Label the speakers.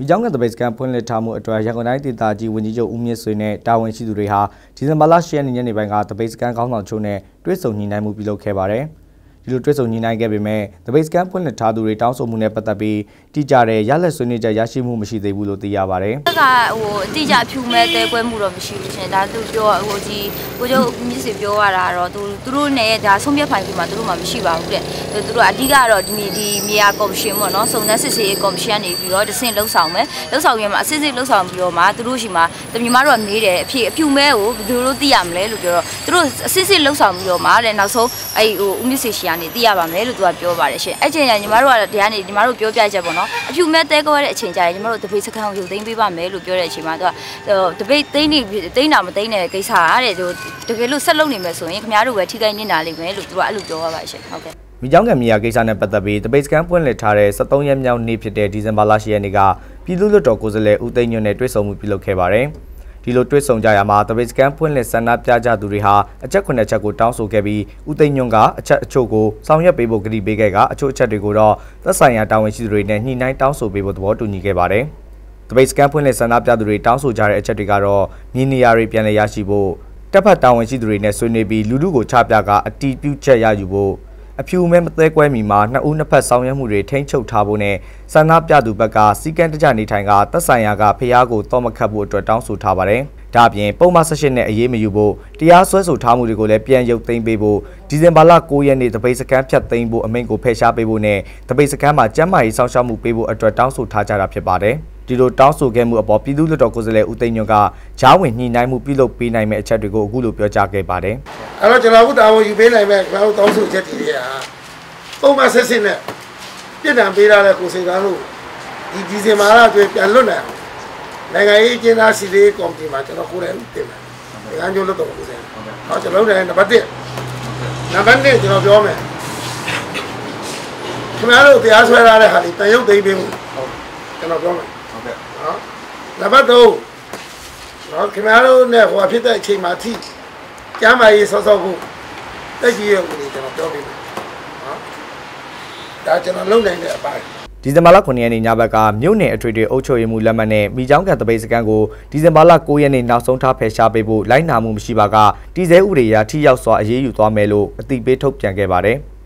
Speaker 1: မိချောင်းကတပိတ်စကန်ဖွင့်လှစ်ထားမှုအတွက်ရန်ကုန်တိုင်းဒေသကြီးဝန်ကြီးချုပ်ဦးမြင့်ဆွေနဲ့တာဝန်ရှိသူတွေဟာဒီဇင်ဘာလ10ရက်နေ့ညနေပိုင်းကတပိတ်စကန်ခေါင်းဆောင်ချုပ်နဲ့တွဲဆုံညှိနှိုင်းမှုပြုလုပ်ခဲ့ပါတယ်။ ဒီလိုတွဲဆုံညှိနှိုင်းခဲ့ပေမဲ့တပိတ်စကန်ဖွင့်လှစ်ထားသူတွေတောင်းဆိုမှုနဲ့ပတ်သက်ပြီးတိကျတဲ့ရလက်ဆွေးနွေးချက်ရရှိမှုမရှိသေးဘူးလို့သိရပါတယ်။
Speaker 2: ကဟိုအတိအကျဖြူမဲ့တဲကွဲမှုတော့မရှိဘူးရှင်။ဒါသူပြောဟိုဒီကိုကျုပ်မြစ်စီပြောရတာတော့သူသူတို့နဲ့ဒါဆုံးဖြတ်ဖိုင်ပြီးမှသူတို့မှမရှိပါဘူးတဲ့။သူတို့အဓိကတော့ဒီဒီမြေယာကော်မရှင်ပေါ့နော်။စုံစမ်းစစ်ဆေးရေးကော်မရှင်ကနေပြီးတော့တဆင့်လှုပ်ဆောင်မယ်။လှုပ်ဆောင်ရင်မှအစစ်စစ်လှုပ်ဆောင်ပြီးတော့မှသူတို့ရှိမှတမီမတို့ကမေးတယ်အဖြစ်အဖြူမဲ့ကိုဘယ်လိုလုပ်သိရမလဲလို့ပြောတော့သူတို့အစစ်စစ်လှုပ်ဆောင်ပြီးတော့မှတဲ့နောက်ဆုံးအဲ့ဟိုဦးမြစ်စီရှိကနေသိရပါမယ်လို့သူကပြောပါတယ်ရှင်အဲ့ချိန်ကျညီမတို့ကဒီကနေညီမတို့ပြောပြချက်ပေါ့နော်အဖြူမဲ့တဲကွဲတဲ့အချိန်ကျရင်ညီမတို့တပိတ်စခန်းကိုယူသိမ်းပေးပါမယ်လို့ပြောတဲ့အချိန်မှာသူကတပိတ်သိမ်းနေသိမ်းတာမသိမ်းတဲ့ကိစ္စအားတဲ့သူတကယ်လို့ဆက်လုပ်နေမယ်ဆိုရင်ခင်ဗျားတို့ပဲထိခိုက်နေတာလိမ့်မယ်လို့သူကအဲ့လိုပြောရပါရှင်ဟုတ်ကဲ့
Speaker 1: မိကြောင်းကံမြေယာကိစ္စနဲ့ပတ်သက်ပြီးတပိတ်စကန်ပွင့်လှစ်ထားတဲ့73ရက်မြောက်နေ့ဖြစ်တဲ့ဒီဇင်ဘာလ10ရက်နေ့ကပြည်သူ့လွှတ်တော်ကိုယ်စားလှယ်ဦးသိန်းညွန့်နဲ့တွေ့ဆုံမှုပြုလုပ်ခဲ့ပါတယ်။ ဒီလိုတွေ့ဆုံကြရမှာတပိတ်စကန်ဖွင့်လှစ်ဆန္ဒပြကြသူတွေဟာအချက်9ချက်ကိုတောင်းဆိုခဲ့ပြီးဦးသိန်းညွန့်ကအချက်အချို့ကိုဆောင်ရွက်ပေးဖို့ကတိပေးခဲ့ကအချို့အချက်တွေကိုတော့သက်ဆိုင်ရာတာဝန်ရှိသူတွေနဲ့ညှိနှိုင်းတောင်းဆိုပေးဖို့သဘောတူညီခဲ့ပါတယ်။တပိတ်စကန်ဖွင့်လှစ်ဆန္ဒပြသူတွေတောင်းဆိုကြတဲ့အချက်တွေကတော့မြေနေရာတွေပြန်လည်ရရှိဖို့တပ်ဖက်တာဝန်ရှိသူတွေနဲ့ဆွေးနွေးပြီးလူလူကိုချပြကအတီးပြုတ်ချက်ရယူဖို့ အဖြူမဲမသေးကွဲမီမှာနှစ်ဦးနှစ်ဖက်ဆောင်ရွက်မှုတွေထိန်းချုပ်ထားဖို့နဲ့ဆန္ဒပြသူဘက်ကစီကံတကြနေထိုင်ကတပ်ဆိုင်ရာကဖျားကိုတော့မခတ်ဖို့အတွက်တောင်းဆိုထားပါတယ်။ဒါ့အပြင်ပုံမှန်18နဲ့အရေးမယူဖို့တရားစွဲဆိုထားမှုတွေကိုလည်းပြန်ရုပ်သိမ်းပေးဖို့ဒီဇင်ဘာလ9ရက်နေ့တပိတ်စကန်ဖြတ်သိမ်းဖို့အမိန့်ကိုဖယ်ရှားပေးဖို့နဲ့တပိတ်စကန်မှာကျန်းမာရေးစောင့်ရှောက်မှုပေးဖို့အတွက်တောင်းဆိုထားကြတာဖြစ်ပါတယ်။ဒီလိုတောင်းဆိုခဲ့မှုအပေါ်ပြည်သူ့လွှတ်တော်ကိုယ်စားလှယ်ဦးသိန်းညွန့်ကဂျားဝင်ညှိနှိုင်းမှုပြုလုပ်ပေးနိုင်မယ့်အချက်တွေကိုအခုလိုပြောကြားခဲ့ပါတယ်။
Speaker 3: အဲ့တော့ကျွန်တော်တို့တာဝန်ယူပေးနိုင်မယ့်ကျွန်တော်တို့တောင်းဆိုချက်တွေဟာပုံမှန်ဆက်စစ်နဲ့ပြည်တံပေးရတဲ့ကိုစိန်ကန်းလို့ဒီဒီဇင်ဘာလအတွင်းပြန်လွတ်နိုင်နိုင်ငံရေးကျင်းသားစီလေးကော်မတီမှာကျွန်တော်ကိုယ်တိုင်တင်တယ်။ငန်းကျိုးလွတ်တော်ကိုစိန်။ဟောကျွန်တော်တို့လည်းနံပါတ်1နံပါတ်2ကျွန်တော်ပြောမယ်။ခင်ဗျားတို့တရားစွဲထားတဲ့ဟာဒီတန်ရုပ်သိမ်းပေးမှုဟုတ်ကျွန်တော်ပြောမယ်ဟုတ်ကဲ့နော်နံပါတ်3နော်ခင်ဗျားတို့နဲ့ဟိုဖြစ်တဲ့အချိန်မှာထိ ကျမ်းမာရေးဆော့ဆော့ဖို့တက်ကြီးရုပ်ကိုကျွန်တော်ပြောပေးမယ်ဒါကျွန်တော်လုပ်နိုင်တဲ့အပိုင်း
Speaker 1: ဒီဇင်ဘာလ9ရက်နေ့ညဘက်ကမြို့နယ်အထွေထွေအုပ်ချုပ်ရေးမှူးလက်မှတ်နဲ့မိချောင်းကတပိတ်စကန်ကိုဒီဇင်ဘာလ9ရက်နေ့နောက်ဆုံးထားဖယ်ရှားပေးဖို့လိုက်နာမှုမရှိပါကတည်ဆဲဥပဒေအရထိရောက်စွာအရေးယူသွားမယ်လို့အသိပေးထုတ်ပြန်ခဲ့ပါတယ်။